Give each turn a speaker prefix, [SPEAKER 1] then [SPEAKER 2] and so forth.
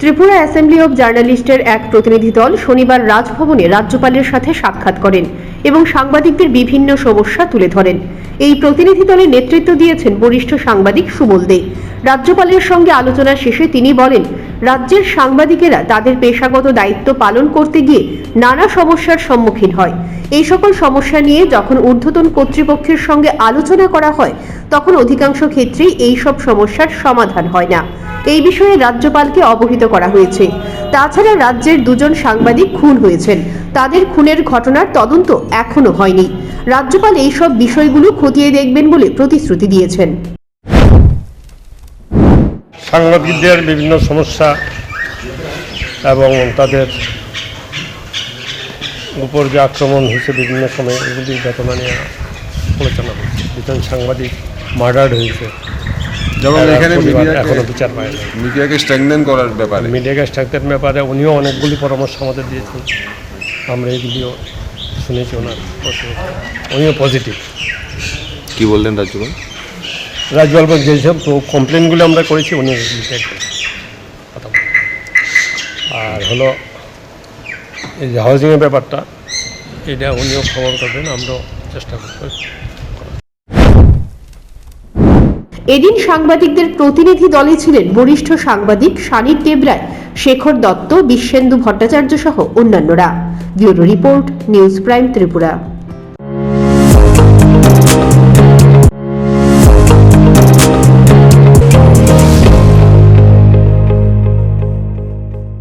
[SPEAKER 1] Tripura assembly of জার্নালিস্টের এক প্রতিনিধি দল শনিবার রাজভবনে রাজ্যপালের সাথে সাক্ষাৎ করেন এবং সাংবাদিকদের বিভিন্ন সমস্যা তুলে ধরেন। এই প্রতিনিধি দলের নেতৃত্ব দিয়েছেন বরিষ্ঠ সাংবাদিক সুবল দে। রাজ্যপালের সঙ্গে আলোচনা শেষে তিনি বলেন, রাজ্যের সাংবাদিকেরা তাদের পেশাগত দায়িত্ব পালন করতে গিয়ে নানা সমস্যার সম্মুখীন হয়। এই সকল সমস্যা নিয়ে যখন ঊর্ধ্বতন কর্তৃপক্ষের সঙ্গে আলোচনা করা হয় তখন অধিকাংশ ক্ষেত্রেই এই সব সমস্যার সমাধান হয় না। এই বিষয়ে রাজ্যপালকে অবহিত করা হয়েছে। তাছাড়া রাজ্যের দুজন সাংবাদিক খুন হয়েছেন। তাদের খুনের ঘটনার তদন্ত এখনও হয়নি। রাজ্যপাল এই সব বিষয়গুলো খতিয়ে দেখবেন বলে প্রতিশ্রুতি দিয়েছেন।
[SPEAKER 2] সাংবাদিকদের বিভিন্ন সমস্যা এবং তাদের উপর যে আক্রমণ হয়েছে বিভিন্ন সময়, এগুলি ঘটনা নিয়ে আলোচনা হয়েছে দুজন সাংবাদিক মার্ডার হয়েছে।
[SPEAKER 3] যেমন এখানে মিডিয়াকে
[SPEAKER 2] এখনও বিচার পায়
[SPEAKER 3] মিডিয়াকে স্ট্রেংথেন করার ব্যাপারে।
[SPEAKER 2] মিডিয়াকে স্ট্রাকচার ব্যাপারে উনিও অনেকগুলি পরামর্শ আমাদের দিয়েছেন। আমরা এগুলিও শুনেছি ওনার উনিও পজিটিভ
[SPEAKER 3] কি বললেন রাজ্যপাল?
[SPEAKER 2] রাজ্যপাল যেসব কমপ্লেনগুলো আমরা করেছি উনি কথা আর হলো এই যে হাউজিংয়ের ব্যাপারটা এটা উনিও খবর করবেন আমরাও চেষ্টা করব।
[SPEAKER 1] এদিন সাংবাদিকদের প্রতিনিধি দলে ছিলেন বরিষ্ঠ সাংবাদিক সানির দেবরায় শেখর দত্ত, বিশ্বেন্দু ভট্টাচার্য সহ অন্যান্যরা। Bureau report, news prime Tripura.